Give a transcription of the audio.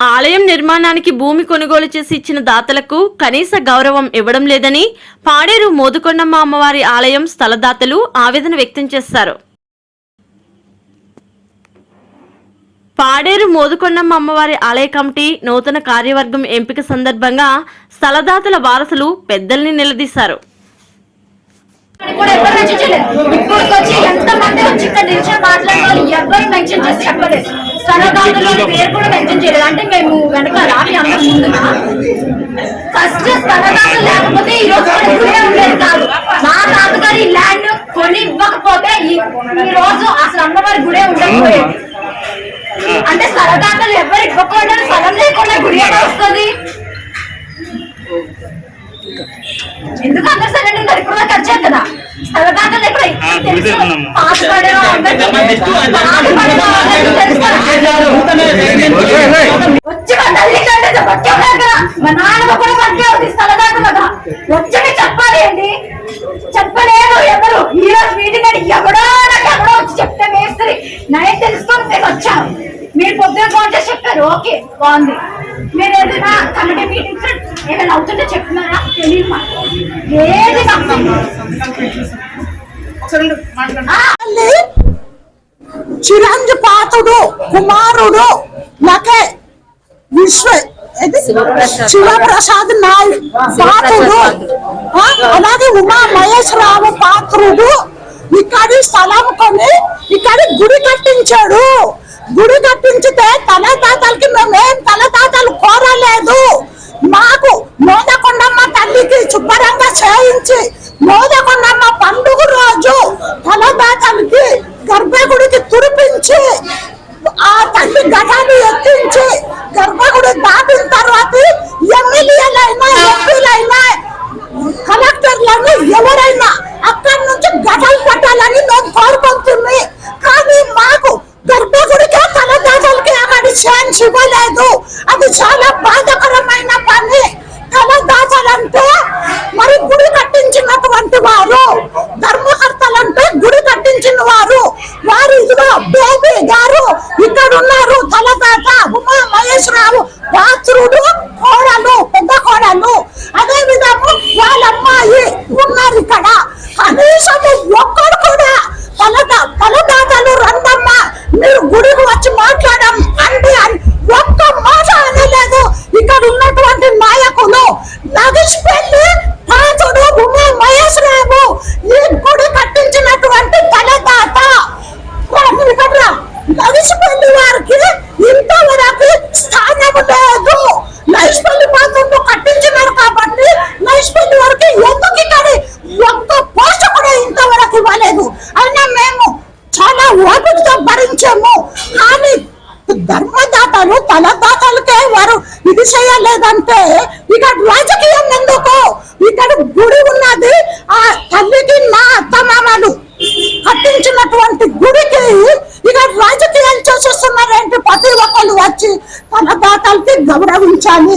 ఆలయం నిర్మాణానికి భూమి కొనుగోలు చేసి ఇచ్చిన దాతలకు కనీస గౌరవం ఇవ్వడం లేదని పాడేరు మోదుకొండమ్మ అమ్మవారి ఆలయం స్థలదాతలు ఆవేదన వ్యక్తం చేశారు పాడేరు మోదుకొండమ్మ అమ్మవారి ఆలయ కమిటీ నూతన కార్యవర్గం ఎంపిక సందర్భంగా స్థలదాతల వారసులు పెద్దల్ని నిలదీశారు. ఫస్ట్ లేకపోతే ఈ రోజు ఉండేది కాదు. మా ల్యాండ్ కొని ఇవ్వకపోతే ఈ రోజు అసలు అమ్మవారి గుడే ఉండకపోయేది. స్థలదాతలు ఎవరు ఇవ్వకుండా స్థలం లేకుండా గుడి వస్తుంది? ఎందుకు అందరు సరైన ఇప్పుడు వచ్చారు కదా. స్థలదాతలు ఎక్కడ తెలుసు? కదా. వచ్చి మా తల్లి తండ్రి బతికే ఉన్నారు కదా మా నాన్నమ్మ కూడా బతికే ఉంది స్థలదాతలుగా వచ్చి మీరు చెప్పాలి ఏంటి? చెప్పలేదు ఎవరు. ఈ రోజు మీటింగ్ అని ఎవడో నాకు ఎవడో వచ్చి చెప్తే మేస్త్రి. నేను తెలుసుకొని నేను వచ్చాను. మీరు పొద్దున ఫోన్ చేసి చెప్పారు. ఓకే బాగుంది. మీరు ఏదైనా కమిటీ మీటింగ్స్ ఏమైనా అవుతుంటే చెప్తున్నారా? తెలియదు మాకు. ఏది తల్లి చిరంజపాతుడు కుమారుడు లకే విశ్వ? శివప్రసాద్. నాయుడు పాత్రుడు. అలాగే ఉమా మహేశ్వరరావు పాత్రుడు. ఇక్కడి స్థలం కొని ఇక్కడి గుడి కట్టించాడు. గుడి కట్టించితే తలతాతలకి మేమేం తలతాతలు కోరలేదు. మాకు మోదకొండమ్మ తల్లికి శుభ్రంగా చేయించి మోదకొండమ్మ పండుగ రోజు తలదాతలకి గర్భగుడికి తుడిపించి ఆ తల్లి గటాన్ని ఎత్తించి గర్భగుడి దాటిన తర్వాత ఎమ్మెల్యేలైనా ఎంపీలైనా కలెక్టర్లను ఎవరైనా అక్కడి ఇవ్వలేదు అది చాలా బాధకరమైన పని. తలదాతలంటే మరి గుడి కట్టించినటువంటి వారు ధర్మకర్తలంటే గుడి కట్టించిన వారు. వారు ఇదిగో బేబీ గారు ఇక్కడ ఉన్నారు తలదాత ఉమా మహేశ్వరరావు. పాత్రుడు కోడలు పెద్ద కోడలు. అదే విధము వాళ్ళ ప్రభుత్వం భరించాము. కానీ ధర్మదాతలు తలదాతలకే వారు ఇది చేయలేదంటే ఇక్కడ రాజకీయం ఎందుకు? ఇక్కడ గుడి ఉన్నది ఆ తల్లికి నా అత్తమామలు కట్టించినటువంటి గుడికి ఇక్కడ రాజకీయాలు చేసేస్తున్నారేంటి? ప్రతి ఒక్కరు వచ్చి తలదాతలకి గౌరవించాలి.